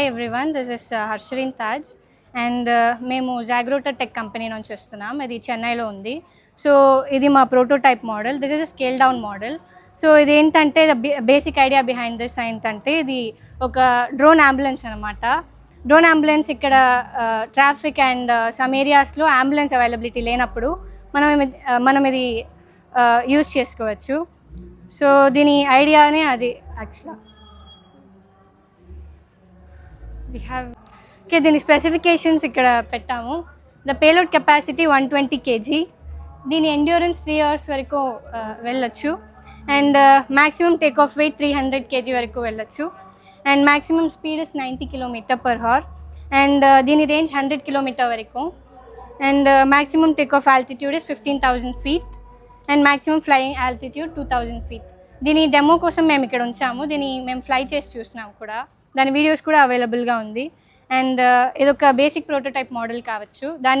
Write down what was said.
Hi everyone this is uh, Harshareen Taj. And uh, మేము జాగ్రోటర్ tech company నుంచి వస్తున్నాం. ఇది చెన్నైలో ఉంది. సో ఇది మా prototype model. This is scale down model. So ఇది ఏంటంటే బేసిక్ ఐడియా బిహైండ్ దిస్ ఏంటంటే ఇది ఒక డ్రోన్ అంబులెన్స్ అనమాట డ్రోన్ అంబులెన్స్ ఇక్కడ uh, ట్రాఫిక్ అండ్ సమ్ ఏరియాస్లో అంబులెన్స్ అవైలబిలిటీ లేనప్పుడు మనం మనం ఇది యూస్ చేసుకోవచ్చు. సో దీని ఐడియానే అది యాక్చువల్గా. వి హ్యావ్ ఓకే దీని స్పెసిఫికేషన్స్ ఇక్కడ పెట్టాము the payload capacity one twenty KG దీని ఎండ్యూరెన్స్ త్రీ అవర్స్ వరకు ఆ, వెళ్ళొచ్చు and maximum take off weight three hundred KG వరకు వెళ్ళొచ్చు and maximum speed is ninety kilometer per hour and దీని రేంజ్ హండ్రెడ్ కిలోమీటర్ వరకు and maximum take off altitude is fifteen thousand feet and maximum flying altitude two thousand feet దీని demo కోసం మేము ఇక్కడ ఉంచాము. దీన్ని మేము ఫ్లై చేసి చూసినాం కూడా. దాని వీడియోస్ కూడా అవైలబుల్గా ఉంది. అండ్ uh, ఇదొక బేసిక్ ప్రోటోటైప్ మోడల్ కావచ్చు. దాన్ని